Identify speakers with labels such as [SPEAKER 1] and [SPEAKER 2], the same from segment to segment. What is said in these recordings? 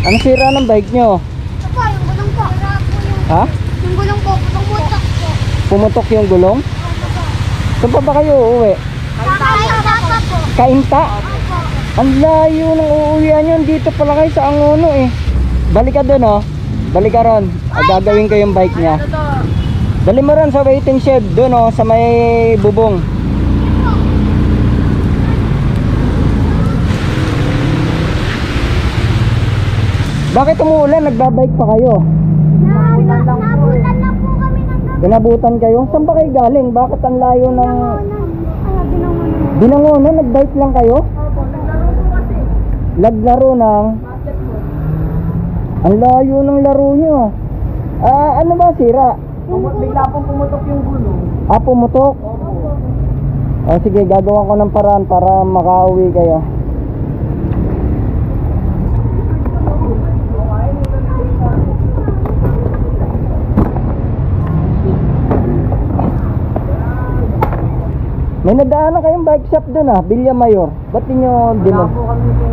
[SPEAKER 1] Ano sira ng bike nyo?
[SPEAKER 2] Ito po, yung gulong po.
[SPEAKER 1] Ha?
[SPEAKER 2] Yung gulong po, putong-putok po.
[SPEAKER 1] Pumutok yung gulong? Saan pa ba kayo uuwi?
[SPEAKER 2] Kakainta pa po.
[SPEAKER 1] Kainta? Ang layo ng uuwihan yun. Dito pala kayo sa Angono eh. Balik ka doon oh. Balik ka ron. Gagawin ko yung bike niya. Dali mo ron sa waiting shed doon oh, sa may bubong. Bakit umuulan? Nagbabike pa kayo?
[SPEAKER 2] Nabulan lang po. Nabulan lang po kami ng gabi.
[SPEAKER 1] Pinabutan kayo? Saan ba kayo galing? Bakit ang layo ng...
[SPEAKER 2] Ano, binangonan.
[SPEAKER 1] Binangono, nagbike lang kayo?
[SPEAKER 2] Opo, naglaro po kasi.
[SPEAKER 1] Naglaro ng... Ang layo ng laro nyo. Ah, ano ba sira?
[SPEAKER 3] Bigla pong pumutok yung gulong.
[SPEAKER 1] Ah, pumutok? Ah, sige, gagawa ko ng paraan para makauwi kayo. May nadaanan kayong bike shop doon ah, Villa Mayor. Ba't ninyo
[SPEAKER 3] Wala
[SPEAKER 1] dino?
[SPEAKER 3] po kami po.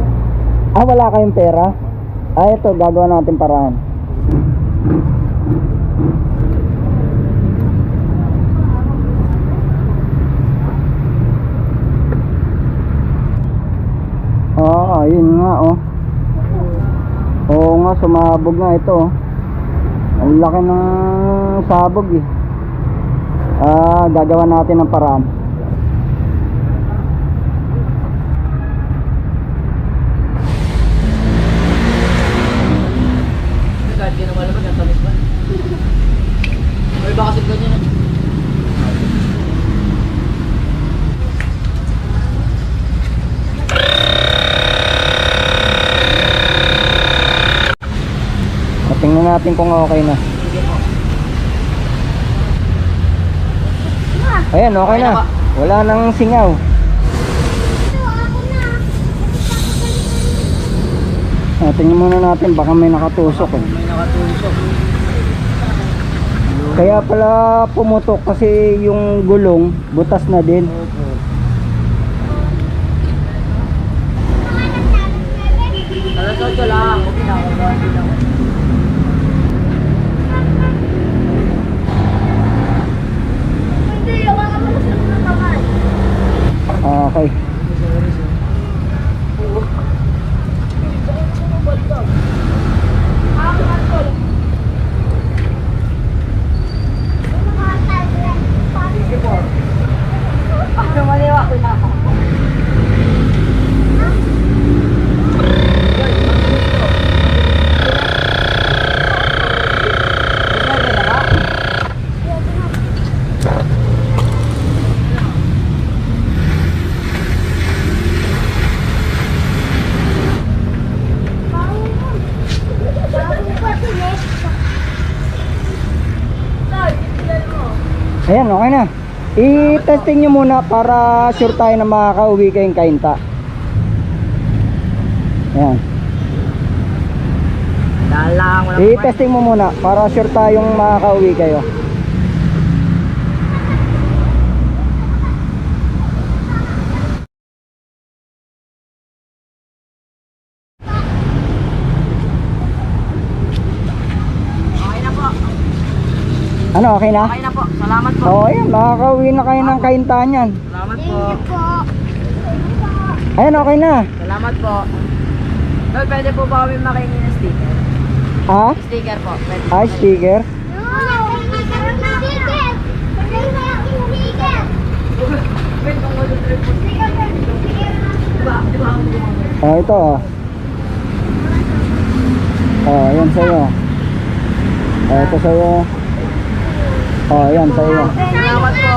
[SPEAKER 1] Ah, wala kayong pera? Ah, ito, gagawa natin paraan. Ah, ayun nga oh. Oo nga, sumabog nga ito oh. Ang laki ng sabog eh. Ah, gagawa natin ng paraan.
[SPEAKER 3] Kahit di naman naman, ang tamis ba? May ba kasi ganyan eh?
[SPEAKER 1] Tingnan natin kung okay na. Ayan, okay na. Wala nang singaw.
[SPEAKER 2] Na.
[SPEAKER 1] Ah, tingnan muna natin, baka may nakatusok eh.
[SPEAKER 3] May nakatusok.
[SPEAKER 1] Kaya pala pumutok kasi yung gulong, butas na din.
[SPEAKER 3] Alas 8 lang. Din ako.
[SPEAKER 1] Okay. Ayan, okay na. I-testing nyo muna para sure tayo na makakauwi kayong kainta. Ayan. I-testing mo muna para sure tayong makakauwi kayo.
[SPEAKER 3] Okay na po.
[SPEAKER 1] Ano, okay na?
[SPEAKER 3] Okay na po. Salamat po.
[SPEAKER 1] Oo, ayan, makakauwi na kayo ng kainta niyan.
[SPEAKER 3] Salamat po.
[SPEAKER 2] Thank you po.
[SPEAKER 1] Ayan, okay na.
[SPEAKER 3] Salamat po. Tol, pwede po ba kami makahingi ng sticker?
[SPEAKER 1] Ah,
[SPEAKER 3] Sticker po. Pwede po.
[SPEAKER 1] ah, sticker.
[SPEAKER 2] No, sticker sticker. Sticker na sticker.
[SPEAKER 3] Wait, kung wala trip po.
[SPEAKER 2] Sticker na sticker.
[SPEAKER 3] Di ba? Di ba?
[SPEAKER 1] Oh, ito oh. Oh, ayan sa'yo. Oh, ito sa'yo. Oh, ayan sa'yo.
[SPEAKER 3] Salamat po.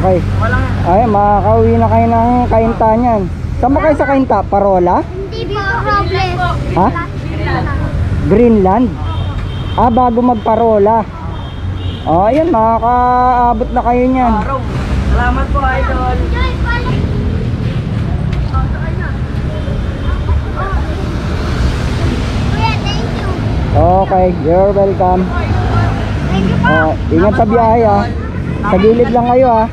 [SPEAKER 1] Okay.
[SPEAKER 3] Walang...
[SPEAKER 1] Ay, makakauwi na kayo ng kainta niyan. Saan ba kayo sa kainta? Parola?
[SPEAKER 2] Hindi po problem.
[SPEAKER 1] Ha? Greenland? Ah, bago magparola. Oh, ayan, makakaabot na kayo niyan.
[SPEAKER 3] Araw. Salamat po, idol.
[SPEAKER 2] You.
[SPEAKER 1] Okay, you're welcome.
[SPEAKER 2] Thank you po.
[SPEAKER 1] Oh, ingat sa biyahe ah. Sa gilid lang kayo ah.